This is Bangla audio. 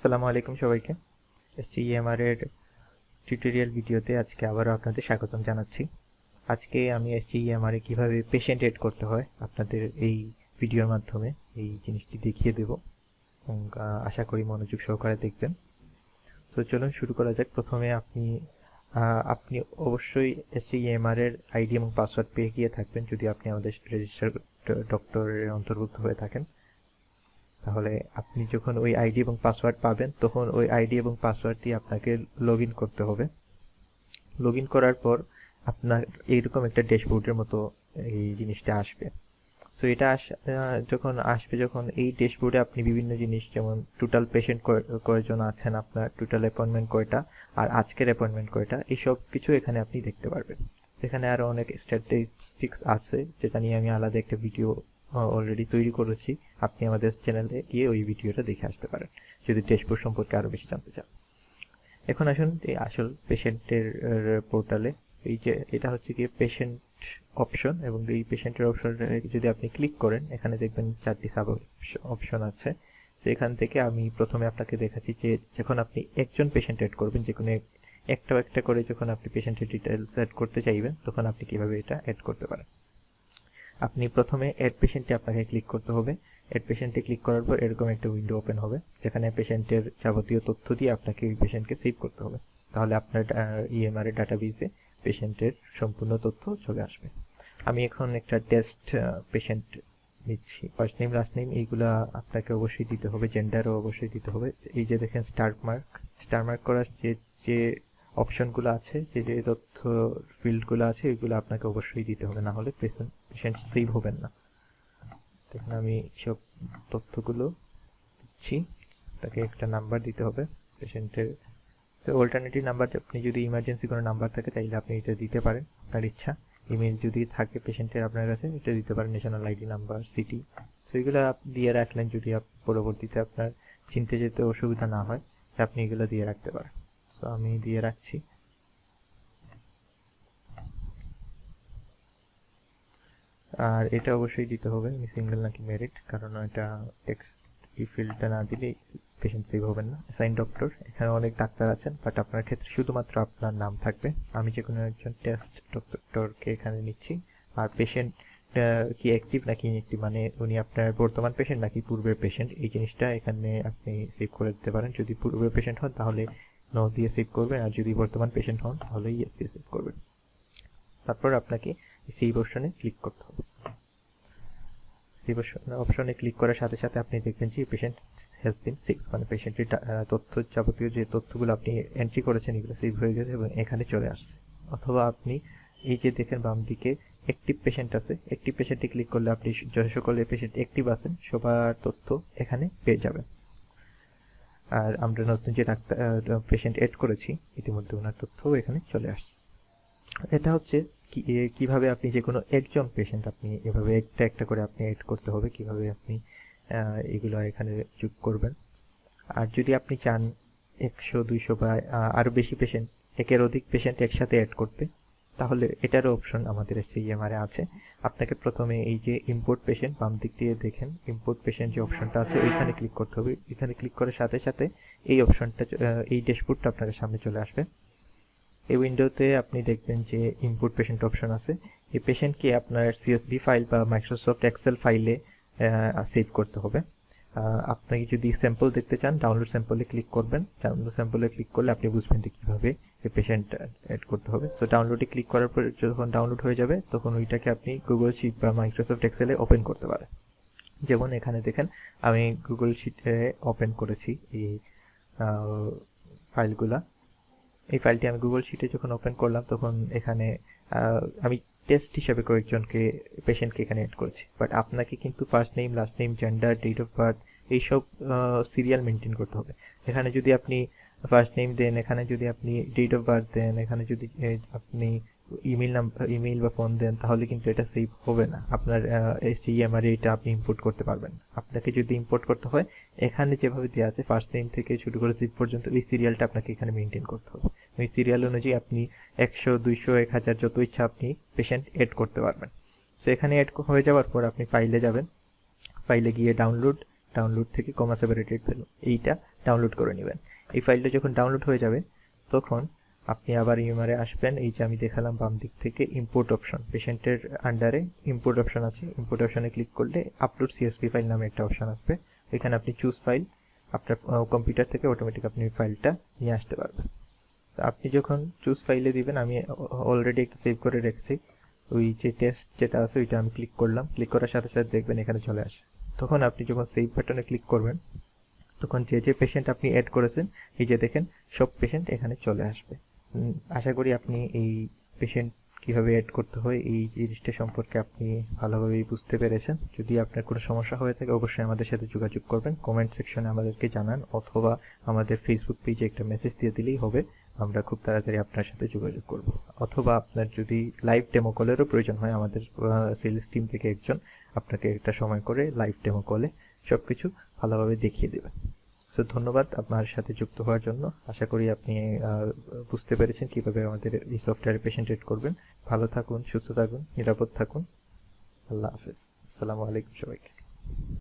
আসসালামু আলাইকুম সবাইকে। এসটিএমআর এর টিউটোরিয়াল ভিডিওতে। আজকে আবারও আপনাদের স্বাগতম জানাচ্ছি। আজকে আমি এসটিএমআর এ কীভাবে পেশেন্ট এড করতে হয় আপনাদের এই ভিডিওর মাধ্যমে। এই জিনিসটি দেখিয়ে দেব আশা করি মনোযোগ সহকারে দেখবেন। তো চলুন শুরু করা যাক। প্রথমে আপনি আপনি অবশ্যই এসটিএমআর এর আইডি এবং পাসওয়ার্ড পেয়ে গিয়ে থাকবেন যদি আপনি আমাদের রেজিস্টার ডক্টরের অন্তর্ভুক্ত হয়ে থাকেন। তাহলে আপনি যখন ওই আইডি এবং পাসওয়ার্ড পাবেন, তখন ওই আইডি এবং পাসওয়ার্ড দিয়ে আপনাকে লগ করতে হবে। লগ করার পর আপনার এইরকম একটা ড্যাশবোর্ডের মতো এই জিনিসটা আসবে। তো এটা আস যখন আসবে, যখন এই ড্যাশবোর্ডে আপনি বিভিন্ন জিনিস, যেমন টোটাল পেশেন্ট কয়জন আছেন আপনার টোটাল অ্যাপয়েন্টমেন্ট কয়টা, আর আজকের অ্যাপয়েন্টমেন্ট কয়টা এইসব কিছু এখানে আপনি দেখতে পারবেন। এখানে আরও অনেক স্ট্যাটিস্টিক্স আছে, যেটা নিয়ে আমি আলাদা একটা ভিডিও অলরেডি তৈরি করেছি। আপনি আমাদের চ্যানেলে গিয়ে ওই ভিডিওটা দেখে আসতে পারেন, যদি ড্যাশবোর্ড সম্পর্কে আরও বেশি জানতে চান। এখন আসুন এই আসল পেশেন্টের পোর্টালে এই যে, এটা হচ্ছে কি পেশেন্ট অপশন এবং এই পেশেন্টের অপশন যদি আপনি ক্লিক করেন, এখানে দেখবেন চারটি সাব অপশন আছে। তো এখান থেকে আমি প্রথমে আপনাকে দেখাচ্ছি যে, যখন আপনি একজন পেশেন্ট এড করবেন, যে কোনো এক- একটা একটা করে যখন আপনি পেশেন্টের ডিটেলস অ্যাড করতে চাইবেন, তখন আপনি কীভাবে এটা অ্যাড করতে পারেন। আপনি প্রথমে অ্যাড পেশেন্টে আপনাকে ক্লিক করতে হবে। অ্যাড পেশেন্টে ক্লিক করার পর এরকম একটা উইন্ডো ওপেন হবে, যেখানে পেশেন্টের যাবতীয় তথ্য দিয়ে আপনাকে ওই পেশেন্টকে সেভ করতে হবে। তাহলে আপনার ইএমআর এর ডাটাবেসে পেশেন্টের সম্পূর্ণ তথ্য চলে আসবে। আমি এখন একটা টেস্ট পেশেন্ট নিচ্ছি। ফার্স্ট নেম লাস্ট নেম এইগুলা আপনাকে অবশ্যই দিতে হবে জেন্ডারও অবশ্যই দিতে হবে। এই যে দেখেন স্টার মার্ক স্টার মার্ক করার যে যে অপশনগুলো আছে, যে যে তথ্য ফিল্ডগুলো আছে, এগুলো আপনাকে অবশ্যই দিতে হবে। না হলে পেশেন্ট সেভ হবেন না। দেখুন আমি সব তথ্যগুলো দিচ্ছি। তাকে একটা নাম্বার দিতে হবে পেশেন্টের। তো অল্টারনেটিভ নাম্বার আপনি যদি ইমার্জেন্সি কোনো নাম্বার থাকে, তাইলে আপনি এটা দিতে পারেন আপনার ইচ্ছা। ইমেল যদি থাকে পেশেন্টের আপনার কাছে, এটা দিতে পারেন ন্যাশনাল আইডি নাম্বার সিটি তো এগুলো দিয়ে রাখলেন যদি পরবর্তীতে আপনার চিনতে যেতে অসুবিধা না হয়, আপনি এগুলো দিয়ে রাখতে পারেন। তো আমি দিয়ে রাখছি। আর এটা অবশ্যই দিতে হবে সিঙ্গেল নাকি মেরিট কারণ এটা টেক্সট এই ফিল্ডটা না দিলে পেশেন্ট সেভ হবেন না। সাইন ডক্টর এখানে অনেক ডাক্তার আছেন বাট আপনার ক্ষেত্রে শুধুমাত্র আপনার নাম থাকবে। আমি যে কোনো একজন টেস্ট ডক্টরকে এখানে নিচ্ছি। আর পেশেন্ট কি অ্যাক্টিভ নাকি ইনঅ্যাক্টিভ মানে উনি আপনার বর্তমান পেশেন্ট নাকি পূর্বের পেশেন্ট এই জিনিসটা এখানে আপনি সেভ করে দিতে পারেন। যদি পূর্বের পেশেন্ট হন, তাহলে নো দিয়ে সেভ করবেন, আর যদি বর্তমান পেশেন্ট হন তাহলে ইয়েস দিয়ে সেভ করবেন। তারপর আপনাকে সেই অপশনে ক্লিক করতে হবে। সেই অপশনে ক্লিক করার সাথে সাথে আপনি দেখবেন যে পেশেন্ট হেজ বিন সিক্স মানে পেশেন্টের তথ্য যাবতীয় যে তথ্যগুলো আপনি এন্ট্রি করেছেন, এগুলো সেভ হয়ে গেছে এবং এখানে চলে আসছে। অথবা আপনি এই যে দেখেন বাম দিকে অ্যাক্টিভ পেশেন্ট আছে অ্যাক্টিভ পেশেন্টে ক্লিক করলে আপনি যে সকল পেশেন্ট অ্যাক্টিভ আছেন, সবার তথ্য এখানে পেয়ে যাবেন। আর আমরা নতুন যে ডাক্তার পেশেন্ট এড করেছি, ইতিমধ্যে ওনার তথ্যও এখানে চলে আসছে। এটা হচ্ছে কীভাবে আপনি যে কোনো একজন পেশেন্ট আপনি এভাবে একটা একটা করে আপনি এড করতে হবে, কীভাবে আপনি এগুলো এখানে যোগ করবেন। আর যদি আপনি চান একশো, দুইশো বা আরও বেশি পেশেন্ট একের অধিক পেশেন্ট একসাথে অ্যাড করতে, তাহলে এটারও অপশন আমাদের সিএমআর এ আছে। আপনাকে প্রথমে এই যে ইম্পোর্ট পেশেন্ট বাম দিক দিয়ে দেখেন ইম্পোর্ট পেশেন্ট যে অপশনটা আছে, ওইখানে ক্লিক করতে হবে। এখানে ক্লিক করার সাথে সাথে এই অপশনটা এই ড্যাশবোর্ডটা আপনার সামনে চলে আসবে। এই উইন্ডোতে আপনি দেখবেন যে ইম্পোর্ট পেশেন্ট অপশন আছে। এই পেশেন্টকে আপনার সিএসভি ফাইল বা মাইক্রোসফট এক্সেল ফাইলে সেভ করতে হবে। আহ, আপনি যদি স্যাম্পল দেখতে চান ডাউনলোড স্যাম্পলে ক্লিক করবেন। ডাউনলোড স্যাম্পলে ক্লিক করলে আপনি বুঝবেন যে কীভাবে এই পেশেন্ট অ্যাড করতে হবে। তো ডাউনলোডে ক্লিক করার পর যখন ডাউনলোড হয়ে যাবে তখন ওইটাকে আপনি গুগল শিট বা মাইক্রোসফট এক্সেলে ওপেন করতে পারেন। যেমন এখানে দেখেন আমি গুগল শিটে ওপেন করেছি এই ফাইলগুলা এই ফাইলটি আমি গুগল শিটে যখন ওপেন করলাম, তখন এখানে আমি টেস্ট হিসেবে কয়েকজনকে পেশেন্টকে এখানে অ্যাড করেছি। বাট আপনাকে কিন্তু first name last name gender date of birth এইসব সিরিয়াল মেনটেন করতে হবে। এখানে যদি আপনি ফার্স্ট নেম দেন, এখানে যদি আপনি ডেট অফ বার্থ দেন, এখানে যদি আপনি ইমেল নাম্বার ইমেল বা ফোন দেন, তাহলে কিন্তু এটা সেভ হবে না। আপনার এস এসটিএমআর এটা আপনি ইম্পোর্ট করতে পারবেন। আপনাকে যদি ইম্পোর্ট করতে হয়, এখানে যেভাবে দেওয়া আছে ফার্স্ট নেম থেকে শুরু করে সিট পর্যন্ত, এই সিরিয়ালটা আপনাকে এখানে মেনটেন করতে হবে। ওই সিরিয়াল অনুযায়ী আপনি একশো, দুইশো, এক হাজার যত ইচ্ছা আপনি পেশেন্ট এড করতে পারবেন। তো এখানে এড হয়ে যাওয়ার পর আপনি ফাইলে যাবেন। ফাইলে গিয়ে ডাউনলোড ডাউনলোড থেকে কমা সেপারেটেড ভ্যালু এইটা ডাউনলোড করে নেবেন। এই ফাইলটা যখন ডাউনলোড হয়ে যাবে, তখন আপনি আবার ইউমারে আসবেন। এই যে আমি দেখালাম বাম দিক থেকে ইম্পোর্ট অপশন পেশেন্টের আন্ডারে ইম্পোর্ট অপশন আছে। ইম্পোর্ট অপশনে ক্লিক করলে আপলোড সিএসভি ফাইল নামে একটা অপশন আসবে। এখানে আপনি চুজ ফাইল আপনার কম্পিউটার থেকে অটোমেটিক আপনি ফাইলটা নিয়ে আসতে পারবেন। তো আপনি যখন চুজ ফাইলে দিবেন, আমি অলরেডি একটা সেভ করে রেখেছি। ওই যে টেস্ট যেটা আছে, ওইটা আমি ক্লিক করলাম। ক্লিক করার সাথে সাথে দেখবেন এখানে চলে আসে। তখন আপনি যখন সেভ বাটনে ক্লিক করবেন, তখন যে যে পেশেন্ট আপনি অ্যাড করেছেন, এই যে দেখেন, সব পেশেন্ট এখানে চলে আসবে। আশা করি আপনি এই পেশেন্ট কীভাবে অ্যাড করতে হয়, এই জিনিসটা সম্পর্কে আপনি ভালোভাবেই বুঝতে পেরেছেন। যদি আপনার কোনো সমস্যা হয়ে থাকে, অবশ্যই আমাদের সাথে যোগাযোগ করবেন। কমেন্ট সেকশনে আমাদেরকে জানান, অথবা আমাদের ফেসবুক পেজে একটা মেসেজ দিয়ে দিলেই হবে। আমরা খুব তাড়াতাড়ি আপনার সাথে যোগাযোগ করব। অথবা আপনার যদি লাইভ ডেমো কলেরও প্রয়োজন হয়, আমাদের সেলস টিম থেকে একজন আপনাকে একটা সময় করে লাইভ ডেমো কলে সবকিছু ভালোভাবে দেখিয়ে দেবে সো ধন্যবাদ আপনার সাথে যুক্ত হওয়ার জন্য। আশা করি আপনি বুঝতে পেরেছেন কীভাবে আমাদের এই সফটওয়্যারে পেশেন্ট করবেন। ভালো থাকুন, সুস্থ থাকুন, নিরাপদ থাকুন। আল্লাহ হাফেজ। আসসালামু আলাইকুম সবাইকে।